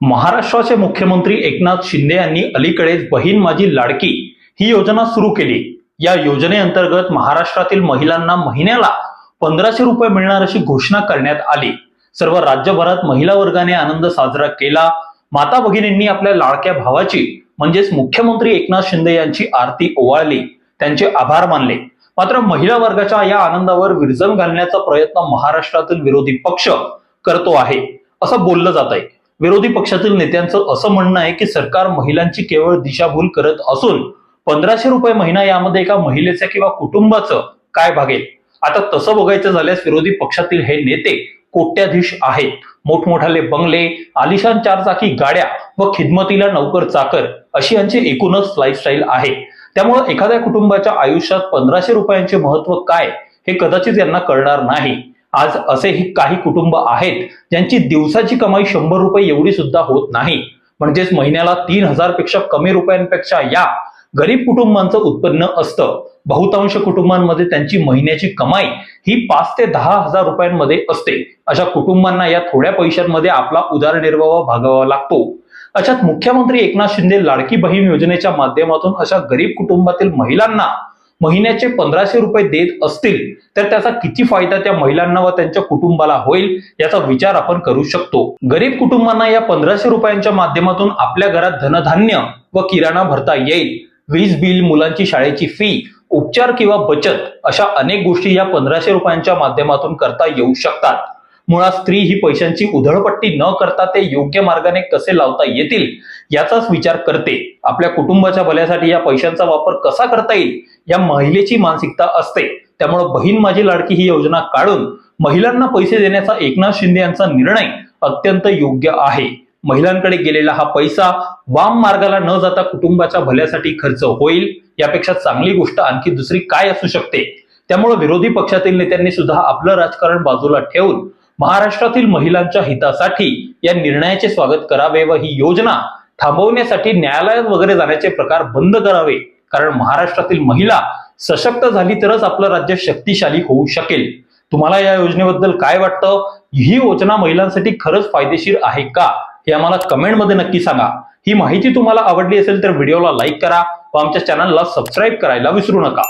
महाराष्ट्राचे मुख्यमंत्री एकनाथ शिंदे यांनी अलीकडेच बहीण माझी लाडकी ही योजना सुरू केली. या योजनेअंतर्गत महाराष्ट्रातील महिलांना महिन्याला पंधराशे रुपये मिळणार अशी घोषणा करण्यात आली. सर्व राज्यभरात महिला वर्गाने आनंद साजरा केला. माता भगिनींनी आपल्या लाडक्या भावाची म्हणजेच मुख्यमंत्री एकनाथ शिंदे यांची आरती ओवाळली. त्यांचे आभार मानले. मात्र महिला वर्गाच्या या आनंदावर विरजन घालण्याचा प्रयत्न महाराष्ट्रातील विरोधी पक्ष करतो आहे असं बोललं जात आहे विरोधी पक्षातील नेत्यांचं असं म्हणणं आहे की सरकार महिलांची केवळ दिशाभूल करत असून पंधराशे रुपये महिना यामध्ये एका महिलेचं किंवा कुटुंबाचं काय भागेल? आता तसं बघायचं झाल्यास विरोधी पक्षातील हे नेते कोट्याधीश आहेत. मोठमोठाले बंगले आलिशान चारचाकी गाड्या व खिदमतीला नौकर चाकर अशी यांची एकूणच लाईफस्टाईल आहे. त्यामुळे एखाद्या कुटुंबाच्या आयुष्यात पंधराशे रुपयांचे महत्त्व काय हे कदाचित यांना कळणार नाही. आज असेही काही कुटुंब आहेत ज्यांची दिवसाची कमाई शंभर रुपये एवढी सुद्धा होत नाही. म्हणजेच महिन्याला तीन हजारपेक्षा कमी रुपयांपेक्षा या गरीब कुटुंबांचं उत्पन्न असतं. बहुतांश कुटुंबांमध्ये त्यांची महिन्याची कमाई ही पाच ते दहा हजार रुपयांमध्ये असते. अशा कुटुंबांना या थोड्या पैशांमध्ये आपला उदरनिर्वाह भागवावा लागतो. अशात मुख्यमंत्री एकनाथ शिंदे लाडकी बहीण योजनेच्या माध्यमातून अशा गरीब कुटुंबातील महिलांना महिन्याचे पंधराशे रुपये देत असतील तर त्याचा किती फायदा त्या महिलांना व त्यांच्या कुटुंबाला होईल याचा विचार आपण करू शकतो. गरीब कुटुंबांना या पंधराशे रुपयांच्या माध्यमातून आपल्या घरात धनधान्य व किराणा भरता येईल. वीज बिल मुलांची शाळेची फी उपचार किंवा बचत अशा अनेक गोष्टी या पंधराशे रुपयांच्या माध्यमातून करता येऊ शकतात. मुळात स्त्री ही पैशांची उधळपट्टी न करता ते योग्य मार्गाने कसे लावता येतील याचाच विचार करते. आपल्या कुटुंबाच्या भल्यासाठी या पैशांचा वापर कसा करता येईल या महिलेची मानसिकता असते. त्यामुळे बहीण माझी लाडकी ही योजना काढून महिलांना पैसे देण्याचा एकनाथ शिंदे यांचा निर्णय अत्यंत योग्य आहे. महिलांकडे गेलेला हा पैसा वाम मार्गाला न जाता कुटुंबाच्या भल्यासाठी खर्च होईल यापेक्षा चांगली गोष्ट आणखी दुसरी काय असू शकते? त्यामुळे विरोधी पक्षातील नेत्यांनी सुद्धा आपलं राजकारण बाजूला ठेवून महाराष्ट्रातील महिलांच्या हितासाठी या निर्णयाचे स्वागत करावे व ही योजना थांबवण्यासाठी न्यायालयात वगैरे जाण्याचे प्रकार बंद करावे. कारण महाराष्ट्रातील महिला सशक्त झाली तरच आपलं राज्य शक्तिशाली होऊ शकेल. तुम्हाला या योजनेबद्दल काय वाटतं? ही योजना महिलांसाठी खरंच फायदेशीर आहे का? हे आम्हाला कमेंटमध्ये नक्की सांगा. ही माहिती तुम्हाला आवडली असेल तर व्हिडिओला लाईक करा व आमच्या चॅनलला सबस्क्राईब करायला विसरू नका.